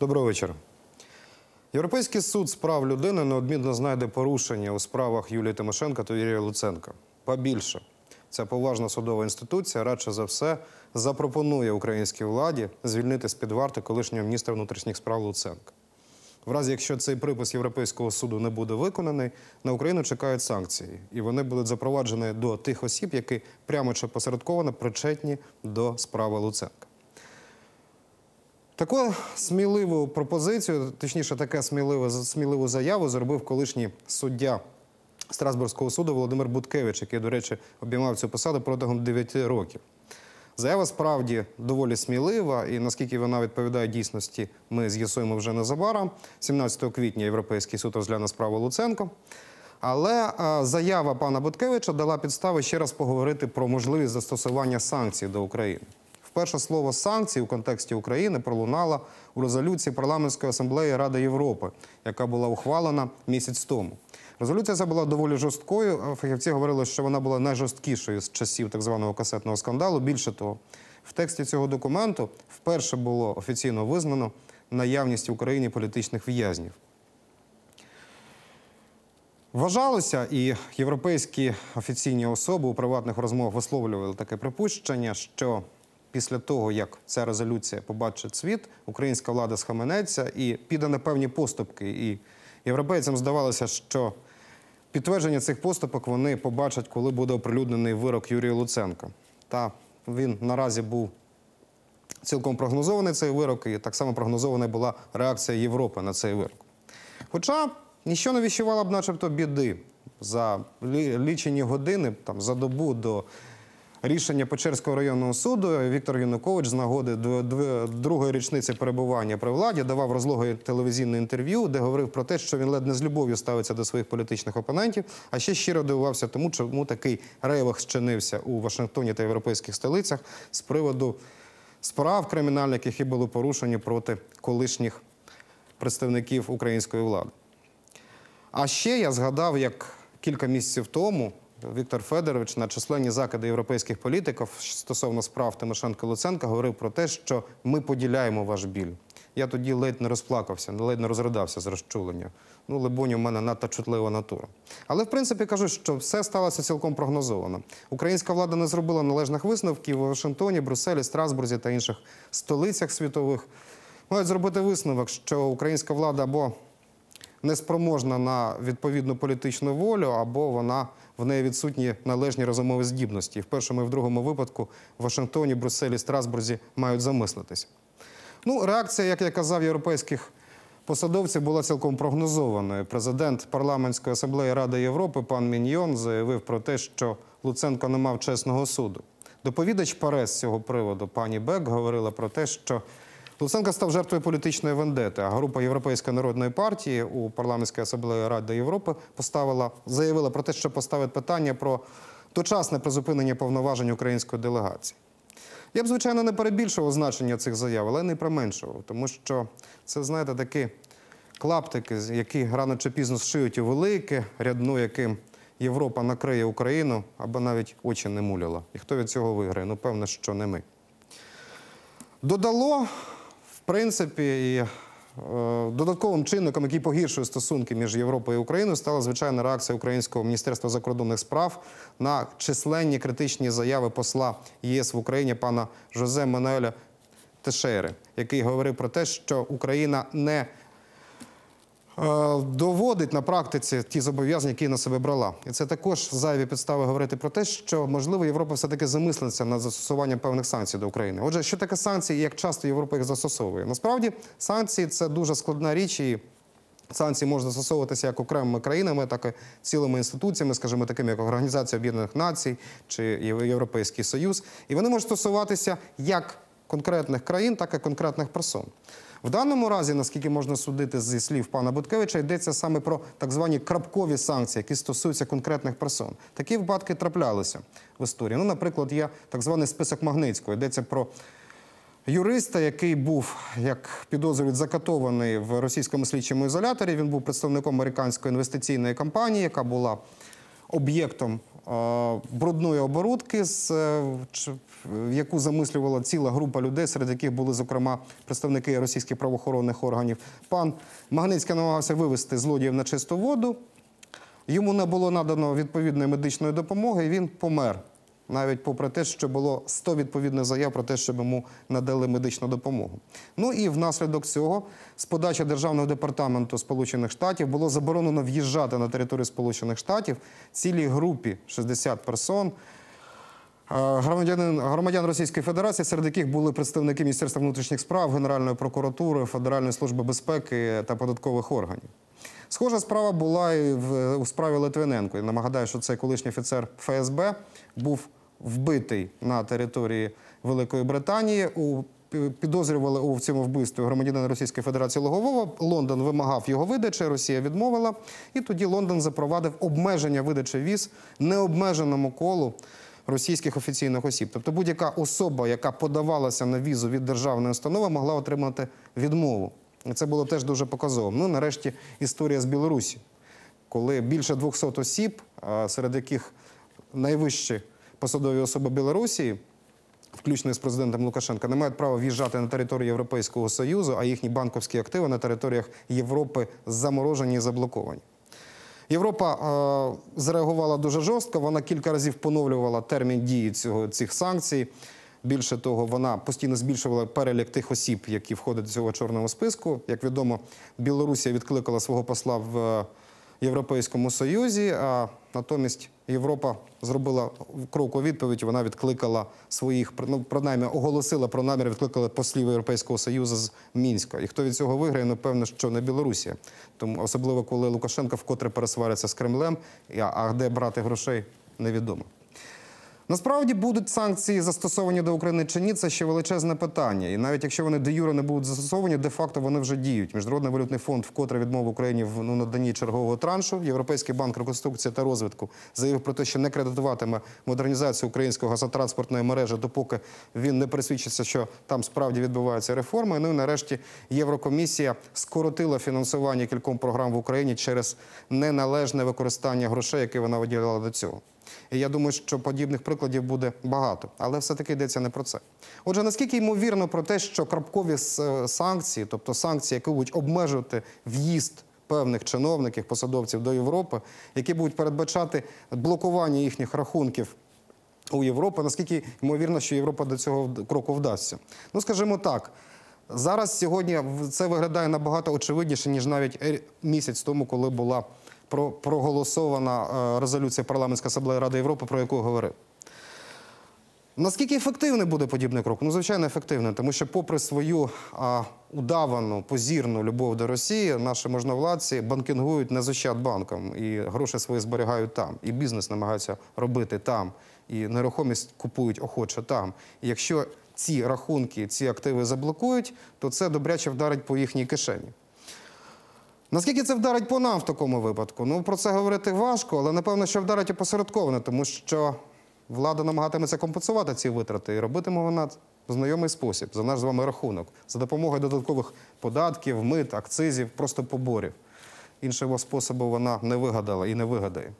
Доброго вечора. Європейський суд з прав людини неодмінно знайде порушення у справах Юлії Тимошенко та Юрія Луценка. Побільше, ця поважна судова інституція радше за все запропонує українській владі звільнити з-під варти колишнього міністра внутрішніх справ Луценка. В разі, якщо цей припис Європейського суду не буде виконаний, на Україну чекають санкції, і вони будуть запроваджені до тих осіб, які прямо чи посередковано причетні до справи Луценка. Таку сміливу пропозицію, точніше, таке сміливу, сміливу заяву зробив колишній суддя Страсбурзького суду Володимир Буткевич, який, до речі, обіймав цю посаду протягом 9 років. Заява справді доволі смілива, і наскільки вона відповідає дійсності, ми з'ясуємо вже незабаром. 17 квітня Європейський суд розгляне справу Луценко. Але е, заява пана Буткевича дала підстави ще раз поговорити про можливість застосування санкцій до України. Вперше слово санкції у контексті України пролунало у резолюції парламентської асамблеї Ради Європи, яка була ухвалена місяць тому. Резолюція ця була доволі жорсткою. Фахівці говорили, що вона була найжорсткішою з часів так званого касетного скандалу. Більше того, в тексті цього документу вперше було офіційно визнано наявність в Україні політичних в'язнів. Вважалося, і європейські офіційні особи у приватних розмовах висловлювали таке припущення, що після того, як ця резолюція побачить світ, українська влада схаменеться і піде на певні поступки. І європейцям здавалося, що підтвердження цих поступок вони побачать, коли буде оприлюднений вирок Юрія Луценка. Та він наразі був цілком прогнозований цей вирок, і так само прогнозована була реакція Європи на цей вирок. Хоча ніщо не віщувало б, начебто, біди за лічені години, там, за добу до рішення Печерського районного суду Віктор Янукович з нагоди другої річниці перебування при владі давав розлоге телевізійне інтерв'ю, де говорив про те, що він ледь не з любов'ю ставиться до своїх політичних опонентів, а ще щиро дивувався тому, чому такий рейвах щинився у Вашингтоні та європейських столицях з приводу справ кримінальних, які були порушені проти колишніх представників української влади. А ще я згадав, як кілька місяців тому Віктор Федорович на численні закиди європейських політиків стосовно справ Тимошенко Луценка говорив про те, що ми поділяємо ваш біль. Я тоді ледь не розплакався, ледь не розридався з розчулення. Ну, либонь, у мене надто чутлива натура. Але в принципі кажу, що все сталося цілком прогнозовано. Українська влада не зробила належних висновків у Вашингтоні, Брюсселі, Страсбурзі та інших столицях світових. Мають зробити висновок, що українська влада або неспроможна на відповідну політичну волю, або вона в неї відсутні належні розумові здібності. В першому і в другому випадку в Вашингтоні, Брюсселі, Страсбурзі мають замислитися. Ну, реакція, як я казав, європейських посадовців була цілком прогнозованою. Президент парламентської асамблеї Ради Європи пан Міньйон заявив про те, що Луценко не мав чесного суду. Доповідач Парес з цього приводу, пані Бек, говорила про те, що Луценко став жертвою політичної вендети, а група Європейської народної партії у парламентській асамблеї Ради Європи поставила, заявила про те, що поставить питання про дочасне призупинення повноважень української делегації. Я б, звичайно, не перебільшував значення цих заяв, але не применшував, тому що це, знаєте, такі клаптики, які рано чи пізно зшиють у велике, рядно яким Європа накриє Україну, або навіть очі не муляла. І хто від цього виграє? Ну, певно, що не ми. Додало, принципі, і е, додатковим чинником, який погіршує стосунки між Європою і Україною, стала звичайна реакція Українського міністерства закордонних справ на численні критичні заяви посла ЄС в Україні пана Жозе Мануеля Тешери, який говорив про те, що Україна не доводить на практиці ті зобов'язання, які на себе брала. І це також зайві підстави говорити про те, що можливо Європа все-таки замислиться над застосуванням певних санкцій до України. Отже, що таке санкції і як часто Європа їх застосовує? Насправді санкції це дуже складна річ і. Санкції можна застосовуватися як окремими країнами, так і цілими інституціями, скажімо, такими як Організація Об'єднаних Націй чи Єв- Європейський Союз. І вони можуть стосуватися як конкретних країн, так і конкретних персон. В даному разі, наскільки можна судити зі слів пана Буткевича, йдеться саме про так звані крапкові санкції, які стосуються конкретних персон. Такі випадки траплялися в історії. Ну, наприклад, є так званий список Магнитського. Йдеться про юриста, який був, як підозрюють, закатований в російському слідчому ізоляторі. Він був представником американської інвестиційної компанії, яка була об'єктом брудної оборудки, е, яку замислювала ціла група людей, серед яких були, зокрема, представники російських правоохоронних органів. Пан Магницький намагався вивести злодіїв на чисту воду. Йому не було надано відповідної медичної допомоги, і він помер. Навіть попри те, що було 100 відповідних заяв про те, щоб йому надали медичну допомогу. Ну і внаслідок цього, з подачі Державного департаменту Сполучених Штатів було заборонено в'їжджати на територію Сполучених Штатів цілій групі 60 персон. е, Громадян, Російської Федерації, серед яких були представники Міністерства внутрішніх справ, Генеральної прокуратури, Федеральної служби безпеки та податкових органів. Схожа справа була і в, у справі Литвиненко. Я нагадаю, що цей колишній офіцер ФСБ був вбитий на території Великої Британії. Підозрювали у цьому вбивстві громадянина Російської Федерації Логового. Лондон вимагав його видачі, Росія відмовила. І тоді Лондон запровадив обмеження видачі віз необмеженому колу російських офіційних осіб. Тобто будь-яка особа, яка подавалася на візу від державної установи, могла отримати відмову. І це було теж дуже показово. Ну, нарешті, історія з Білорусі, коли більше 200 осіб, серед яких найвищі посадові особи Білорусі, включно з президентом Лукашенка, не мають права в'їжджати на територію Європейського Союзу, а їхні банківські активи на територіях Європи заморожені і заблоковані. Європа е, зреагувала дуже жорстко. Вона кілька разів поновлювала термін дії цього, цих санкцій. Більше того, вона постійно збільшувала перелік тих осіб, які входять до цього чорного списку. Як відомо, Білорусія відкликала свого посла в е, Європейському Союзі, а натомість Європа зробила крок у відповідь. Вона відкликала своїх, ну, принаймні оголосила про намір, відкликала послів Європейського Союзу з Мінська. І хто від цього виграє, напевно, що не Білорусія. Тому особливо, коли Лукашенко вкотре пересвариться з Кремлем, а де брати грошей, невідомо. Насправді будуть санкції застосовані до України чи ні, це ще величезне питання. І навіть якщо вони де юре не будуть застосовані, де-факто вони вже діють. Міжнародний валютний фонд вкотре відмовив Україні в ну, наданні чергового траншу. Європейський банк реконструкції та розвитку заявив про те, що не кредитуватиме модернізацію української газотранспортної мережі, допоки він не пересвідчиться, що там справді відбуваються реформи. Ну і нарешті Єврокомісія скоротила фінансування кільком програм в Україні через неналежне використання грошей, які вона виділяла до цього. І я думаю, що подібних прикладів буде багато, але все-таки йдеться не про це. Отже, наскільки ймовірно про те, що крапкові санкції, тобто санкції, які будуть обмежувати в'їзд певних чиновників, посадовців до Європи, які будуть передбачати блокування їхніх рахунків у Європи, наскільки ймовірно, що Європа до цього кроку вдасться? Ну, скажімо так. Зараз сьогодні це виглядає набагато очевидніше, ніж навіть е, місяць тому, коли була про- проголосована е, резолюція парламентської асамблеї Ради Європи, про яку говорив. Наскільки ефективний буде подібний крок? Ну, звичайно, ефективний, тому що, попри свою а, удавану, позірну любов до Росії, наші можновладці банкінгують не з і гроші свої зберігають там, і бізнес намагаються робити там, і нерухомість купують охоче там. І якщо ці рахунки, ці активи заблокують, то це добряче вдарить по їхній кишені. Наскільки це вдарить по нам в такому випадку? Ну про це говорити важко, але напевно, що вдарить опосередковано, тому що влада намагатиметься компенсувати ці витрати і робитиме вона в знайомий спосіб за наш з вами рахунок, за допомогою додаткових податків, мит, акцизів, просто поборів. Іншого способу вона не вигадала і не вигадає.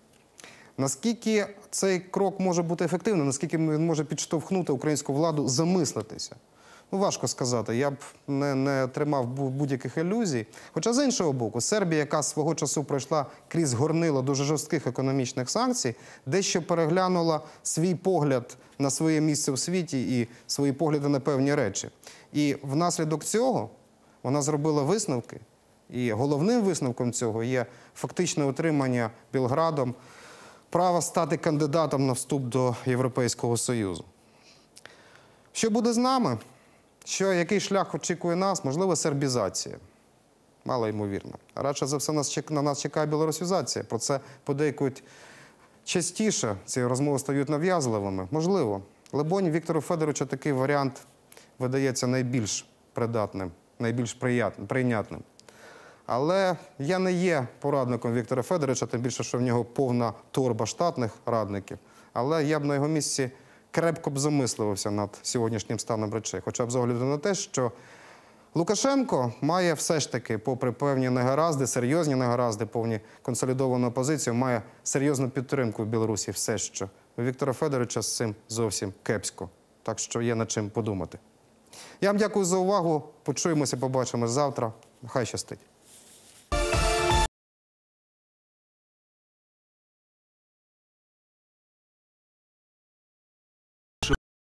Наскільки цей крок може бути ефективним, наскільки він може підштовхнути українську владу замислитися? Ну, важко сказати. Я б не, не тримав будь-яких ілюзій. Хоча з іншого боку, Сербія, яка свого часу пройшла крізь горнило дуже жорстких економічних санкцій, дещо переглянула свій погляд на своє місце в світі і свої погляди на певні речі. І внаслідок цього вона зробила висновки. І головним висновком цього є фактичне отримання Білградом права стати кандидатом на вступ до Європейського Союзу. Що буде з нами? Що який шлях очікує нас? Можливо, сербізація. Мало ймовірно. Радше за все на нас чекає білорусізація. Про це подейкують частіше. Ці розмови стають нав'язливими. Можливо. Лебонь Віктору Федоровичу такий варіант видається найбільш придатним, найбільш прийнятним. Але я не є порадником Віктора Федоровича, тим більше, що в нього повна торба штатних радників. Але я б на його місці крепко б замисливався над сьогоднішнім станом речей. Хоча б з огляду на те, що Лукашенко має все ж таки, попри певні негаразди, серйозні негаразди, повні консолідовану опозицію, має серйозну підтримку в Білорусі все ще. У Віктора Федоровича з цим зовсім кепсько. Так що є над чим подумати. Я вам дякую за увагу. Почуємося, побачимось завтра. Хай щастить.